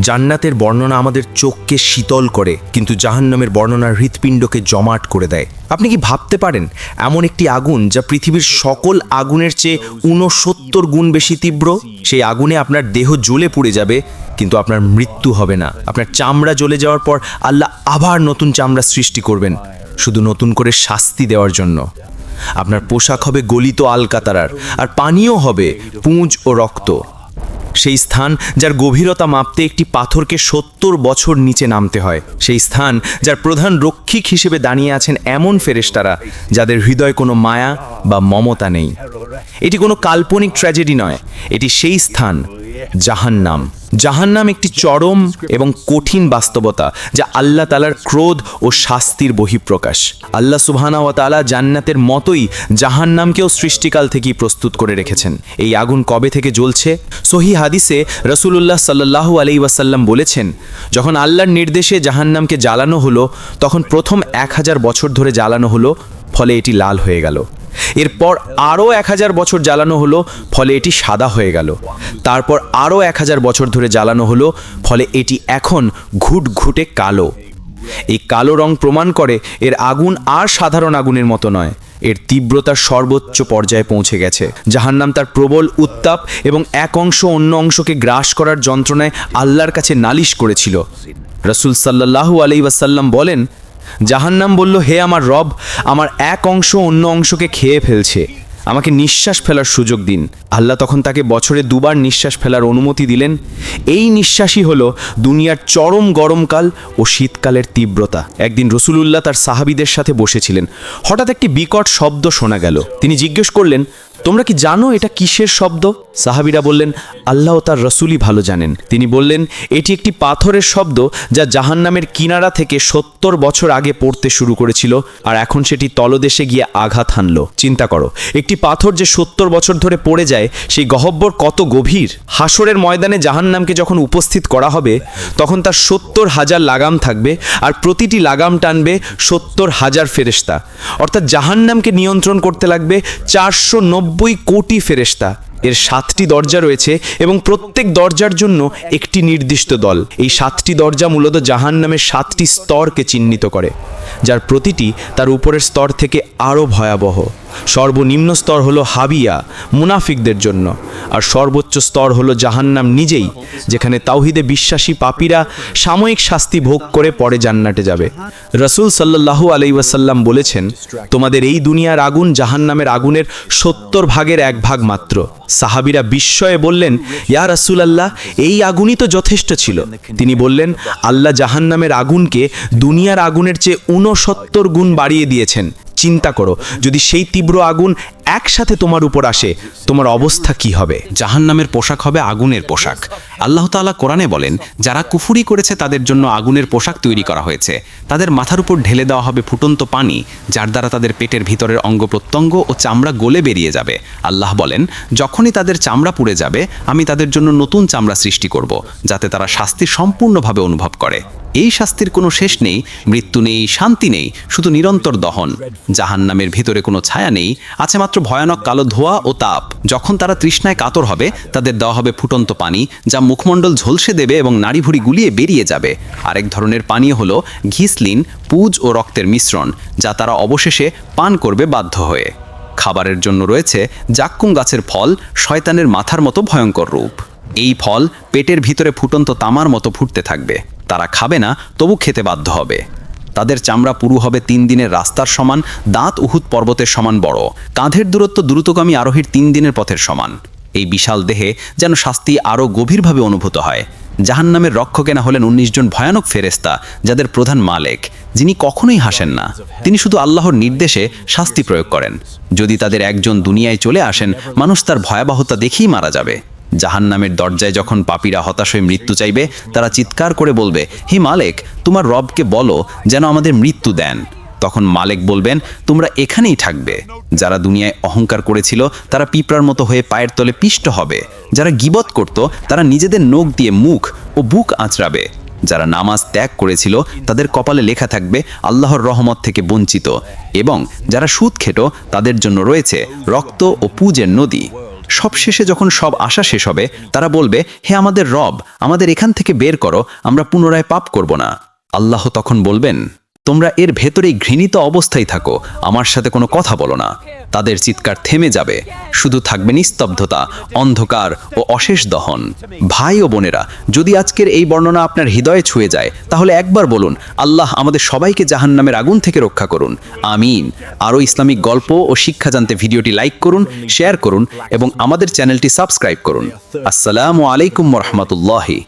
জান্নাতের বর্ণনা আমাদের চোখকে শীতল করে, কিন্তু জাহান্নামের বর্ণনা হৃৎপিণ্ডকে জমাট করে দেয়। আপনি কি ভাবতে পারেন, এমন একটি আগুন যা পৃথিবীর সকল আগুনের চেয়ে ঊনসত্তর গুণ বেশি তীব্র? সেই আগুনে আপনার দেহ জ্বলে পুড়ে যাবে, কিন্তু আপনার মৃত্যু হবে না। আপনার চামড়া জ্বলে যাওয়ার পর আল্লাহ আবার নতুন চামড়া সৃষ্টি করবেন, শুধু নতুন করে শাস্তি দেওয়ার জন্য। আপনার পোশাক হবে গলিত আলকাতারার, আর পানীয় হবে পুঁজ ও রক্ত। সেই স্থান যার গভীরতা মাপতে একটি পাথরকে সত্তর বছর নিচে নামতে হয়। সেই স্থান যার প্রধান রক্ষিক হিসেবে দাঁড়িয়ে আছেন এমন ফেরেস্তারা যাদের হৃদয় কোনো মায়া বা মমতা নেই। এটি কোনো কাল্পনিক ট্র্যাজেডি নয়। এটি সেই স্থান জাহান্নাম। জাহান্নাম একটি চরম এবং কঠিন বাস্তবতা যা আল্লাহ তালার ক্রোধ ও শাস্তির বহিঃপ্রকাশ। আল্লাহ সুবহানা ওয়া তাআলা জান্নাতের মতোই জাহান্নামকেও সৃষ্টিকাল থেকেই প্রস্তুত করে রেখেছেন। এই আগুন কবে থেকে জ্বলছে? সহি হাদিসে রসুলুল্লাহ সাল্লাল্লাহু আলাই ওয়াসাল্লাম বলেছেন, যখন আল্লাহর নির্দেশে জাহান্নামকে জ্বালানো হলো, তখন প্রথম এক হাজার বছর ধরে জ্বালানো হলো, ফলে এটি লাল হয়ে গেল। এরপর আরও এক হাজার বছর জ্বালানো হলো, ফলে এটি সাদা হয়ে গেল। তারপর আরও এক হাজার বছর ধরে জ্বালানো হলো, ফলে এটি এখন ঘুট ঘুটে কালো। এই কালো রং প্রমাণ করে এর আগুন আর সাধারণ আগুনের মতো নয়, এর তীব্রতার সর্বোচ্চ পর্যায়ে পৌঁছে গেছে। জাহান্নাম তার প্রবল উত্তাপ এবং এক অংশ অন্য অংশকে গ্রাস করার যন্ত্রণায় আল্লাহর কাছে নালিশ করেছিল। রসুল সাল্লাহু ওয়াসাল্লাম বলেন জাহান্নাম বলল, হে আমার রব, আমার এক অংশ অন্য অংশকে খেয়ে ফেলছে। আমাকে নিঃশ্বাস ফেলার সুযোগ দিন। আল্লাহ তখন তাকে বছরে দুবার নিঃশ্বাস ফেলার অনুমতি দিলেন। এই নিঃশ্বাসই হল দুনিয়ার চরম গরমকাল ও শীতকালের তীব্রতা। একদিন রসুলুল্লাহ তার সাহাবিদের সাথে বসেছিলেন। হঠাৎ একটি বিকট শব্দ শোনা গেল। তিনি জিজ্ঞেস করলেন তোমরা কি জানো এটা কিসের শব্দ? সাহাবিরা বললেন, আল্লাহ তার রসুলই ভালো জানেন। তিনি বললেন, এটি একটি পাথরের শব্দ যা জাহান্নামের কিনারা থেকে সত্তর বছর আগে পড়তে শুরু করেছিল আর এখন সেটি তলদেশে গিয়ে আঘাত হানল। চিন্তা করো, একটি পাথর যে সত্তর বছর ধরে পড়ে যায়, সেই গহব্বর কত গভীর? হাসরের ময়দানে জাহান্নামকে যখন উপস্থিত করা হবে, তখন তার সত্তর হাজার লাগাম থাকবে আর প্রতিটি লাগাম টানবে সত্তর হাজার ফেরেস্তা অর্থাৎ জাহান্নামকে নিয়ন্ত্রণ করতে লাগবে চারশো নব্বই কোটি ফেরেস্তা এর সাতটি দরজা রয়েছে এবং প্রত্যেক দরজার জন্য একটি নির্দিষ্ট দল। এই সাতটি দরজা মূলত জাহান্নামের সাতটি স্তরকে চিহ্নিত করে, যার প্রতিটি তার উপরের স্তর থেকে আরও ভয়াবহ। সর্বনিম্ন স্তর হলো হাবিয়া, মুনাফিকদের জন্য, আর সর্বোচ্চ স্তর হলো জাহান্নাম নিজেই, যেখানে তাওহিদে বিশ্বাসী পাপীরা সাময়িক শাস্তি ভোগ করে পরে জান্নাটে যাবে। রসুল সাল্লাহু আলাইসাল্লাম বলেছেন, তোমাদের এই দুনিয়ার আগুন জাহান্নামের আগুনের সত্তর ভাগের এক ভাগ মাত্র। সাহাবিরা বিস্ময়ে বললেন, ইয়া রাসুল আল্লাহ এই আগুনই তো যথেষ্ট ছিল। তিনি বললেন, আল্লাহ জাহান্নামের আগুনকে দুনিয়ার আগুনের চেয়ে ঊনসত্তর গুণ বাড়িয়ে দিয়েছেন। চিন্তা করো, যদি সেই তীব্র আগুন একসাথে তোমার উপর আসে, তোমার অবস্থা কি হবে? জাহান্নামের পোশাক হবে আগুনের পোশাক। আল্লাহ তাআলা কোরআনে বলেন, যারা কুফুরি করেছে তাদের জন্য আগুনের পোশাক তৈরি করা হয়েছে। তাদের মাথার উপর ঢেলে দেওয়া হবে ফুটন্ত পানি, যার দ্বারা তাদের পেটের ভিতরের অঙ্গ প্রত্যঙ্গ ও চামড়া গলে বেরিয়ে যাবে। আল্লাহ বলেন, যখনই তাদের চামড়া পুড়ে যাবে, আমি তাদের জন্য নতুন চামড়া সৃষ্টি করব, যাতে তারা শাস্তি সম্পূর্ণভাবে অনুভব করে। এই শাস্তির কোনো শেষ নেই, মৃত্যু নেই, শান্তি নেই, শুধু নিরন্তর দহন। জাহান্নামের ভিতরে কোনো ছায়া নেই, আছে মাত্র ভয়ানক কালো ধোয়া ও তাপ। যখন তারা তৃষ্ণায় কাতর হবে, তাদের দেওয়া হবে ফুটন্ত পানি, যা মুখমণ্ডল ঝলসে দেবে এবং নাড়িভুড়ি গুলিয়ে বেরিয়ে যাবে। আরেক ধরনের পানীয় হলো ঘিসলিন, পুজ ও রক্তের মিশ্রণ, যা তারা অবশেষে পান করবে বাধ্য হয়ে। খাবারের জন্য রয়েছে জাক্কুম গাছের ফল, শয়তানের মাথার মতো ভয়ঙ্কর রূপ। এই ফল পেটের ভিতরে ফুটন্ত তামার মতো ফুটতে থাকবে। তারা খাবে না, তবু খেতে বাধ্য হবে। তাদের চামড়া পুরু হবে তিন দিনের রাস্তার সমান, দাঁত উহুদ পর্বতের সমান বড়। কাঁধের দূরত্ব দ্রুতগামী আরোহীর তিন দিনের পথের সমান। এই বিশাল দেহে যেন শাস্তি আরও গভীরভাবে অনুভূত হয়। জাহান্নামের রক্ষকেনা হলেন উনিশ জন ভয়ানক ফেরেস্তা যাদের প্রধান মালেক। যিনি কখনোই হাসেন না। তিনি শুধু আল্লাহর নির্দেশে শাস্তি প্রয়োগ করেন। যদি তাদের একজন দুনিয়ায় চলে আসেন, মানুষ তার ভয়াবহতা দেখেই মারা যাবে। জাহান্নামের দরজায় যখন পাপীরা হতাশ হয়ে মৃত্যু চাইবে, তারা চিৎকার করে বলবে, হে মালেক, তোমার রবকে বলো যেন আমাদের মৃত্যু দেন। তখন মালেক বলবেন, তোমরা এখানেই থাকবে। যারা দুনিয়ায় অহংকার করেছিল, তারা পিঁপড়ার মতো হয়ে পায়ের তলে পিষ্ট হবে। যারা গিবত করত, তারা নিজেদের নখ দিয়ে মুখ ও বুক আঁচড়াবে। যারা নামাজ ত্যাগ করেছিল, তাদের কপালে লেখা থাকবে, আল্লাহর রহমত থেকে বঞ্চিত। এবং যারা সুদ খেটো তাদের জন্য রয়েছে রক্ত ও পুজের নদী। সবশেষে যখন সব আশা শেষ হবে, তারা বলবে, হে আমাদের রব, আমাদের এখান থেকে বের করো, আমরা পুনরায় পাপ করব না। আল্লাহ তখন বলবেন তোমরা এর ভেতরেই ঘৃণিত অবস্থায় থাকো। আমার সাথে কোনো কথা বলো না। তাদের চিৎকার থেমে যাবে। শুধু থাকবে নিস্তব্ধতা, অন্ধকার ও অশেষ দহন। ভাই ও বোনেরা, যদি আজকের এই বর্ণনা আপনার হৃদয়ে ছুঁয়ে যায়, তাহলে একবার বলুন, আল্লাহ আমাদের সবাইকে জাহান্নামের আগুন থেকে রক্ষা করুন। আমিন। আরও ইসলামিক গল্প ও শিক্ষা জানতে ভিডিওটি লাইক করুন, শেয়ার করুন এবং আমাদের চ্যানেলটি সাবস্ক্রাইব করুন। আসসালামু আলাইকুম রহমতুল্লাহি।